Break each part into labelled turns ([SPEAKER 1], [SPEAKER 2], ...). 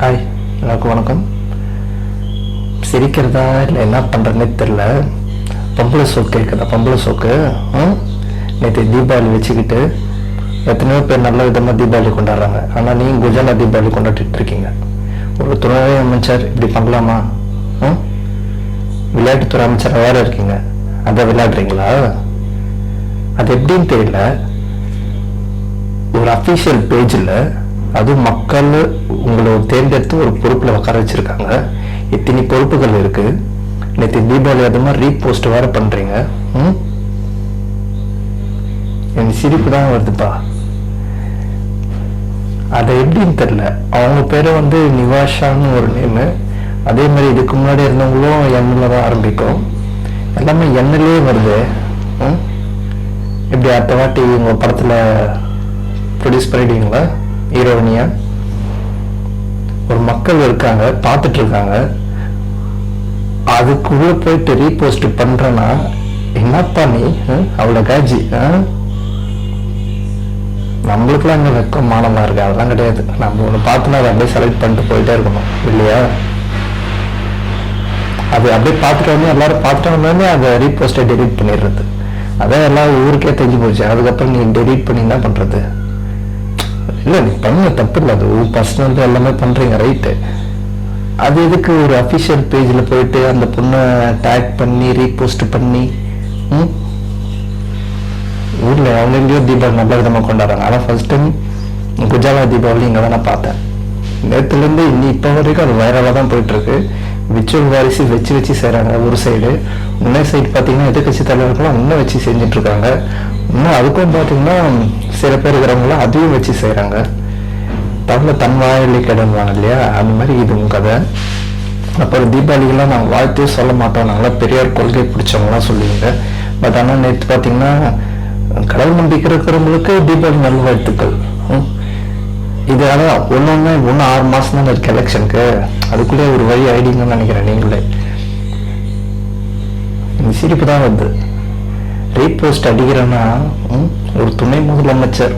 [SPEAKER 1] Hi எல்லாருக்கும் வணக்கம். சிரிக்கிறதா இல்லை என்ன பண்ணுறதுனே தெரில பொம்பளை சோக்கு கேட்குதா பொம்பளை சோக்கு? நேற்று தீபாவளி வச்சுக்கிட்டு எத்தனையோ பேர் நல்ல விதமாக தீபாவளி கொண்டாடுறாங்க. ஆனால் நீங்கள் குஜராத் தீபாவளி கொண்டாடிட்டு இருக்கீங்க. ஒரு துணை அமைச்சர் இப்படி பண்ணலாமா? ம்? விளையாட்டுத்துறை அமைச்சர் வேற இருக்கீங்க. அதை விளையாடுறீங்களா? அது எப்படின்னு தெரியல. ஒரு அஃபீஷியல் பேஜில் அதுவும் மக்கள் உங்களை தேர்ந்தெடுத்து ஒரு பொறுப்பில் உட்கார வச்சுருக்காங்க. இத்தனை பொறுப்புகள் இருக்குது நேற்று தீபாவளி அது மாதிரி ரீபோஸ்ட் வேற பண்ணுறீங்க ம்? எனக்கு சிரிப்பு தான் வருதுப்பா. அதை எப்படின்னு தெரில அவங்க பேரை வந்து நிவாஷான்னு ஒரு நேமு அதே மாதிரி இதுக்கு முன்னாடி இருந்தவங்களும் எண்ணில் தான் ஆரம்பிக்கும். எல்லாமே எண்ணிலே வருது. ம்? எப்படி அடுத்த வாட்டி உங்கள் படத்தில் ப்ரொடியூஸ் பண்ணிடுவீங்களா? ஈரோனிய. ஒரு மக்கள் இருக்காங்க பார்த்துட்டு இருக்காங்க அதுக்குள்ள போயிட்டு ரீபோஸ்ட் பண்றேன்னா என்னப்பா நீ? அவ்வளோ காஜி நம்மளுக்குலாம் இங்கே வெக்கம் மானமா இருக்கு அதெல்லாம் கிடையாது. நம்ம ஒன்று பார்த்தோன்னா அதை அப்படியே செலக்ட் பண்ணிட்டு போயிட்டே இருக்கணும் இல்லையா? அது அப்படியே பார்த்துட்டு வந்து எல்லாரும் பார்த்துட்டு வந்தோடனே அதை ரீபோஸ்ட்டை டெலீட் பண்ணிடுறது. அதான் எல்லாம் ஊருக்கே தெரிஞ்சு போச்சு. அதுக்கப்புறம் நீ டெலீட் பண்ணி என்ன பண்றது? இல்லை நீ பண்ண தப்பு இல்லை அது பர்சனல் எல்லாமே பண்றீங்க ரைட்டு அது எதுக்கு ஒரு அஃபிஷியல் பேஜில் போயிட்டு அந்த பொண்ணை டேக் பண்ணி ரீபோஸ்ட் பண்ணி ம்? ஊர்ல அவங்க எங்கேயோ தீபாவளி நல்ல விதமாக கொண்டாடுறாங்க. ஆனால் ஃபர்ஸ்ட் டைம் குஜாலா தீபாவளி இங்கே தான் நான் பார்த்தேன் நேற்றுலேருந்து இன்னி இப்போ வரைக்கும் அது வைரலாக தான் போயிட்டு இருக்கு. விச்சுவல் வாரிசு வச்சு வச்சு செய்கிறாங்க ஒரு சைடு இன்னொரு சைடு பார்த்தீங்கன்னா எதிர்கட்சி தலைவர்களும் இன்னும் வச்சு செஞ்சுட்டு இருக்காங்க இன்னும் அதுக்கும் பார்த்தீங்கன்னா சில பேர் இருக்கிறவங்களும் அதையும் வச்சு செய்கிறாங்க தமிழ தன் வாயிலே கிடந்தாங்க இல்லையா? அந்த மாதிரி இது கதை. அப்புறம் தீபாவளிக்கெல்லாம் நாங்கள் வாழ்த்தே சொல்ல மாட்டோம். நாங்களாம் பெரியார் கொள்கை பிடிச்சவங்களாம் சொல்லுவீங்க. பட் ஆனால் நேற்று பார்த்தீங்கன்னா கடவுள் நம்பிக்கை இருக்கிறவங்களுக்கு தீபாவளி நல்வாழ்த்துக்கள் ம். இது அதான் ஒன்று ஒன்று ஆறு மாதம் தான் இருக்குது எலெக்ஷனுக்கு அதுக்குள்ளே ஒரு வழி ஐடிங்கன்னு நினைக்கிறேன் நீங்களே. சிரிப்பு தான் வருது. ரீபோஸ்ட் அடிக்கிறேன்னா ம், ஒரு துணை முதலமைச்சர்.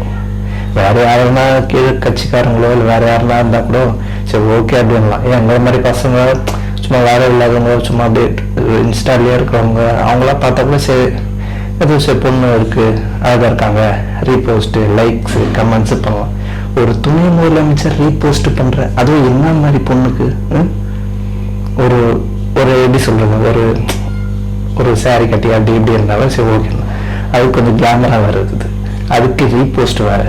[SPEAKER 1] வேற யாருன்னா கீழே கட்சிக்காரங்களோ இல்லை வேற யாருனா இருந்தால் கூட சரி ஓகே அப்படின்லாம். ஏன் எங்களை மாதிரி பசங்க சும்மா வேலை இல்லாதவங்க சும்மா அப்படியே இன்ஸ்டாலேயே இருக்கிறவங்க அவங்களாம் பார்த்தா கூட சரி ஏதோ சரி பொண்ணு இருக்கு அழகா இருக்காங்க. ரீபோஸ்ட்டு லைக்ஸு கமெண்ட்ஸு பண்ணலாம். ஒரு துணை முதலமைச்சர் ரீபோஸ்ட் பண்ணுற அதுவும் என்ன மாதிரி பொண்ணுக்கு ம்? ஒரு ஒரு எப்படி சொல்கிறது ஒரு ஒரு சாரி கட்டி அப்படி இப்படி இருந்தாலும் சரி ஓகே அது கொஞ்சம் கிளாமராக வேற இருக்குது. அதுக்கு ரீபோஸ்ட் வேற.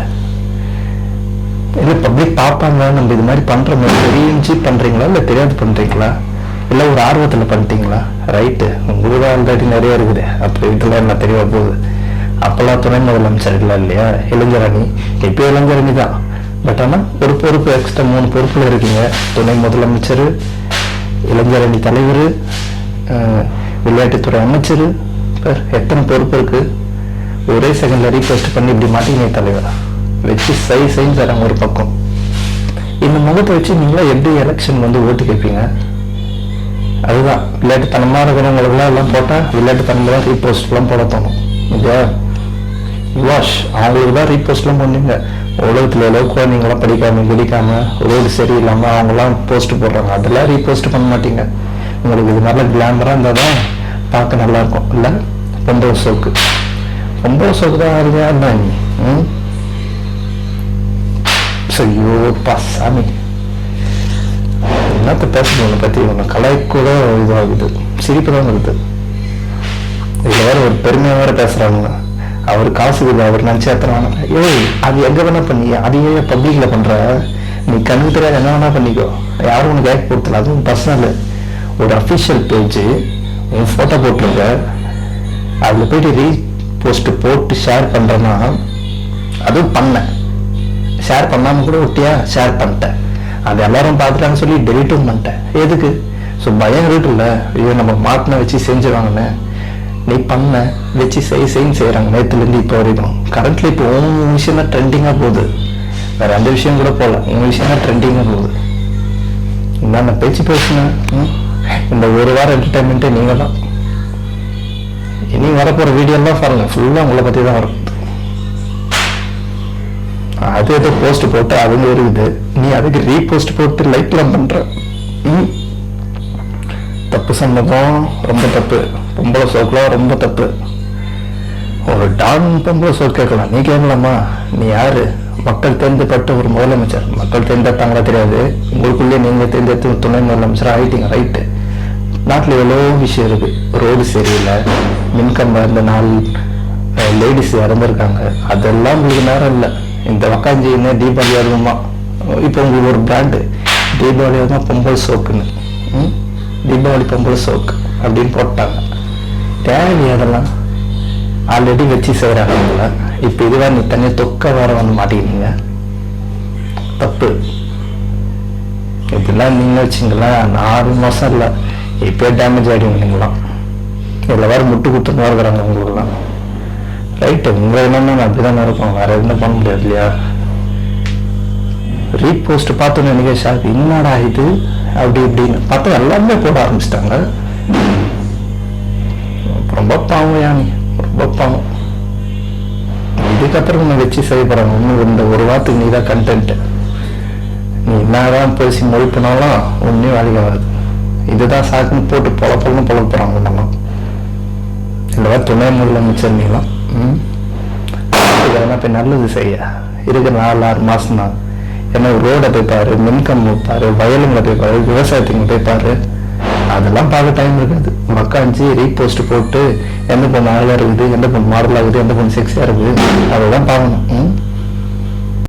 [SPEAKER 1] இல்லை பப்ளிக் பார்ப்பாங்க நம்ம இது மாதிரி பண்றோம் தெரிஞ்சு பண்றீங்களா? இல்லை தெரியாது பண்ணுறீங்களா இல்லை ஒரு ஆர்வத்தில் பண்ணிட்டீங்களா? ரைட்டு உங்களுக்கு ஆல்ரெடி நிறைய இருக்குது. அப்போ இதெல்லாம் என்ன தெரிய போகுது அப்போல்லாம் துணை முதலமைச்சர் இல்லை இல்லையா? இளைஞரணி. இப்போ இளைஞரணி தான். பட் ஆனால் ஒரு பொறுப்பு எக்ஸ்ட்ரா மூணு பொறுப்பில் இருக்கீங்க. துணை முதலமைச்சர் இளைஞரணி தலைவர் விளையாட்டுத்துறை அமைச்சர் பார், எத்தனை பொறுப்பு இருக்கு? ஒரே செகண்ட்ல ரீக்வெஸ்ட் பண்ணி இப்படி மாட்டீங்க தலைவர். வச்சு சை சைன்னு தராங்க ஒரு பக்கம். இந்த முகத்தை வச்சு நீங்களா எப்படி எலெக்ஷன் வந்து ஓட்டு கேட்பீங்க? அதுதான். விளையாட்டுத்தனமா இருக்கிறவங்களுக்குலாம் எல்லாம் போட்டா விளையாட்டுத்தனமா தான் ரீபோஸ்ட்லாம் போட தோணும். இல்லையா? வாஷ் அவங்களுக்கு தான் ரீபோஸ்ட்லாம் பண்ணீங்க உலகத்தில் எவ்வளோ குழந்தைங்களாம் படிக்காம குடிக்காம ரோடு சரியில்லாம அவங்களாம் போஸ்ட் போடுறாங்க. அதெல்லாம் ரீபோஸ்ட் பண்ண மாட்டீங்க. உங்களுக்கு இது நல்ல கிளாமராக இருந்தால் தான் பார்க்க நல்லா இருக்கும். இல்லை? பொம்பளை சோக்கு. பொம்பளை சோக்கு தான் யாருங்க இருந்தா நீ? ம்? ஐயோ பா சாமி என்னத்த பேசணும் உன்னை பத்தி? உன்னை கலை கூட இதுவாகுது. சிரிப்பு தான் வருது. இதுல வேற ஒரு பெருமையா வேற பேசுறாங்க அவர் காசு இல்லை அவர் நினைச்சு ஏத்துறாங்க. ஏய் அது எங்க வேணா பண்ணி அதையே ஏன் பப்ளிக்ல பண்ற. நீ கண்ணுக்கு தெரியாது என்ன வேணா பண்ணிக்கோ. யாரும் உனக்கு கேட்க கொடுத்துல. அதுவும் பர்சனல் ஒரு அஃபிஷியல் பேஜ் உன் ஃபோட்டோ போட்டிருக்க அதில் போயிட்டு ரீ போஸ்ட்டு போட்டு ஷேர் பண்ணுறேன்னா அதுவும் பண்ணேன். ஷேர் பண்ணாமல் கூட ஒட்டியா? ஷேர் பண்ணிட்டேன். அது எல்லாரும் பார்த்துட்டாங்கன்னு சொல்லி டெலிட்டும் பண்ணிட்டேன். எதுக்கு? ஸோ பயம் இருக்குல்ல ஐயோ நம்ம மாட்டின வச்சு செஞ்சுருவாங்கன்னு. நீ பண்ண வச்சு செய் செய்ன்னு செய்கிறாங்க நேற்றுலேருந்து இப்போ வரைக்கும். கரண்ட்லி இப்போ உன் விஷயம் தான் ட்ரெண்டிங்காக போகுது. வேறு அந்த விஷயம் கூட போகல. உன் விஷயம் தான் ட்ரெண்டிங்காக போகுது. என்னென்ன பேச்சு பேசுனேன் ம்? இந்த ஒரு வாரம் என்டர்டைன்மெண்ட்டே நீங்கள் தான் இனி வரப்போகிற வீடியோலாம் பாருங்க. ஃபுல்லாக உங்களை பற்றி தான் வரும். அது ஏதோ போஸ்ட் போட்டு அதுங்க இருக்குது. நீ அதுக்கு ரீபோஸ்ட் போட்டு லைக்லாம் பண்ற. தப்பு சம்மதம். ரொம்ப தப்பு. பொம்பளை சோக்கெல்லாம் ரொம்ப தப்பு. ஒரு டான் பொம்பளை சோக்கு கேட்கலாம். நீ கேட்கலாமா? நீ யாரு? மக்கள் தேர்ந்தெடுப்பட்ட ஒரு முதலமைச்சர். மக்கள் தேர்ந்தெடுத்தாங்களா தெரியாது. உங்களுக்குள்ளேயே நீங்க தேர்ந்தெடுத்து துணை முதலமைச்சர்? ஆகிட்டீங்க ரைட்டு நாட்டில் எவ்வளோ விஷயம் இருக்கு. ரோடு சரியில்லை மின்கம்பம் இந்த நாள் லேடிஸ் இறந்துருக்காங்க. அதெல்லாம் உங்களுக்கு நேரம் இல்லை. இந்த வக்காஞ்சி என்ன தீபாவளி அதுவுமா இப்போ உங்களுக்கு ஒரு பிராண்டு தீபாவளி அதுமா பொங்கல் சோக்குன்னு. ம்? தீபாவளி பொங்கல் சோக்கு அப்படின்னு போட்டாங்க. தேவை அதெல்லாம்? ஆல்ரெடி வச்சு செய்கிறாங்க இப்போ இதுவாக நீ தனியாக தொக்க வேற வந்து மாட்டேங்கிறீங்க தப்பு. இப்படிலாம் நீங்க வச்சிங்களேன். நான் ஆறு மாசம் இல்லை. இப்போ டேமேஜ் ஆகிடுங்க நீங்களாம் இவ்வளோ வேறு முட்டு குத்துன்னு இருக்கிறாங்க உங்களுக்குலாம் ரைட்டு உங்களை அப்படி தானே இருக்கும் வேற எதுவும் பண்ண முடியாது இல்லையா? ரீபோஸ்ட் பார்த்தோன்னு எனக்கு ஷாக் என்னடா இது? அப்படி இப்படின்னு. பார்த்தா எல்லாருமே போட ஆரம்பிச்சிட்டாங்க. ரொம்ப பாவம் யானி ரொம்ப பாவம். இதுக்கப்புறம் உன்னை வச்சு செய்யப்படுறாங்க இன்னும் இந்த ஒரு வாரத்துக்கு நீ தான் கண்டென்ட் நீ என்னதான் பேசி மொழிப்பினாலும் ஒன்றும் வேலைக்கு ஆகாது இதுதான் சாக்குன்னு போட்டு பொல பொலன்னு பொழக்க போகிறாங்க நம்ம இல்லைவா துணை முதலமைச்சர் நீலாம் ம். இதெல்லாம் போய் நல்லது செய்ய. இருக்கிற நாலு ஆறு மாதம் தான். ஏன்னா ரோடை போய் பாரு மின்கம் பாரு வயலுங்களை போய் பாரு விவசாயத்துக்கு போய் பாரு. அதெல்லாம் பார்க்க டைம் இருக்காது. உக்காந்துச்சு ரீபோஸ்ட் போட்டு எந்த பொண்ணு அழகாக இருக்குது எந்த பொண்ணு மாடலாக இருக்குது எந்த பொண்ணு செக்ஸியாக இருக்குது அதெல்லாம் பார்க்கணும். ம்.